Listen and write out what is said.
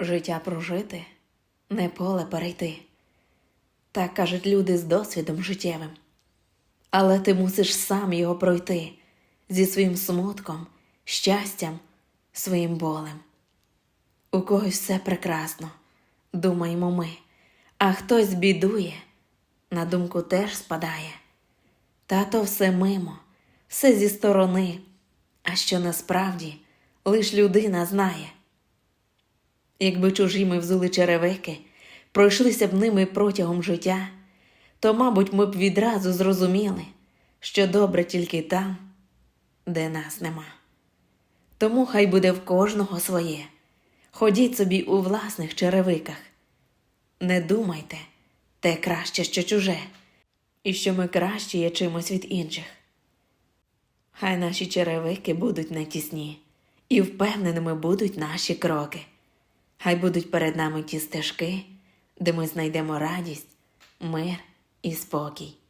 Життя прожити, не поле перейти. Так кажуть люди з досвідом життєвим. Але ти мусиш сам його пройти зі своїм смутком, щастям, своїм болем. У когось все прекрасно, думаємо ми, а хтось бідує, на думку теж спадає. Та то все мимо, все зі сторони, а що насправді лиш людина знає. Якби чужі ми взули черевики, пройшлися б ними протягом життя, то, мабуть, ми б відразу зрозуміли, що добре тільки там, де нас нема. Тому хай буде в кожного своє. Ходіть собі у власних черевиках. Не думайте, те краще, що чуже, і що ми краще є чимось від інших. Хай наші черевики будуть не тісні, і впевненими будуть наші кроки. Хай будуть перед нами ті стежки, де ми знайдемо радість, мир і спокій.